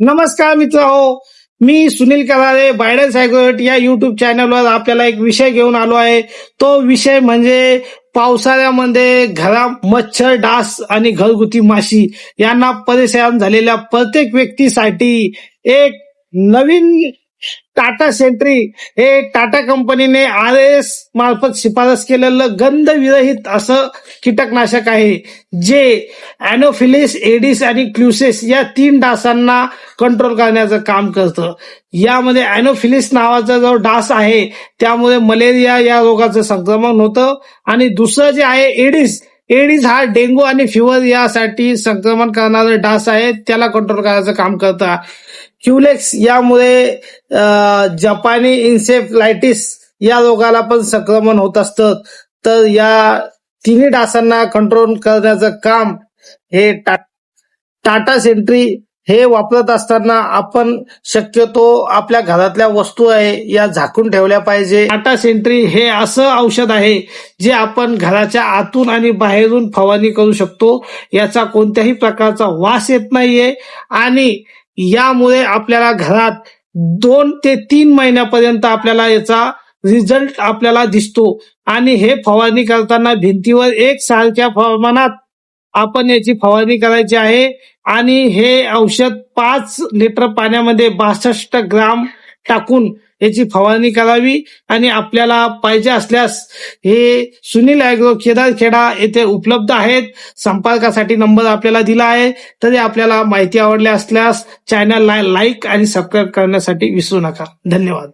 नमस्कार मित्र हो मी सुनील करारे बायडन सायकोट या युट्यूब चॅनलवर आपल्याला एक विषय घेऊन आलो आहे. तो विषय म्हणजे पावसाळ्यामध्ये घरा मच्छर डास आणि घरगुती माशी यांना परेशान झालेल्या प्रत्येक व्यक्तीसाठी एक नवीन टाटा सेंट्री हे टाटा कंपनीने आर एस मार्फत शिफारस केलेलं गंध विरहित असं कीटकनाशक आहे जे अॅनोफिलिस एडिस आणि क्ल्युसेस या तीन डासांना कंट्रोल करण्याचं काम करतं. यामध्ये अॅनोफिलिस नावाचा जो डास आहे त्यामुळे मलेरिया या रोगाचं संक्रमण होतं. आणि दुसरं जे आहे एडिस एडिस हा डेंगू आणि फिवर यासाठी संक्रमण करणारा डास आहे त्याला कंट्रोल करायचं काम करतं. क्युलेक्स यामुळे जपानी इन्सेफलायटिस या रोगाला पण संक्रमण होत असतं. तर या तिन्ही डासांना कंट्रोल करण्याचं काम हे टा- टाटा सेंट्री हे वापरत असताना आपण शक्यतो आपल्या घरातल्या वस्तू आहे या झाकून ठेवल्या पाहिजे. टाटा सेंट्री हे असं औषध आहे जे आपण घराच्या आतून आणि बाहेरून फवारणी करू शकतो. याचा कोणत्याही प्रकारचा वास येत नाहीये आणि यामुळे आपल्याला घरात दोन ते तीन महिन्यापर्यंत आपल्याला याचा रिझल्ट आपल्याला दिसतो. आणि हे फवारणी करताना भिंतीवर एक सारख्या प्रमाणात आपण याची फवारणी करायची आहे. आणि हे औषध पाच लिटर पाण्यामध्ये बासष्ट ग्राम टाकून याची फवारणी करावी. आणि आपल्याला पाहिजे असल्यास हे सुनील ॲग्रो खेडा येथे उपलब्ध आहेत. संपर्कासाठी नंबर आपल्याला दिला आहे. तरी आपल्याला माहिती आवडली असल्यास चॅनलला लाईक आणि सबस्क्राईब करण्यासाठी विसरू नका. धन्यवाद.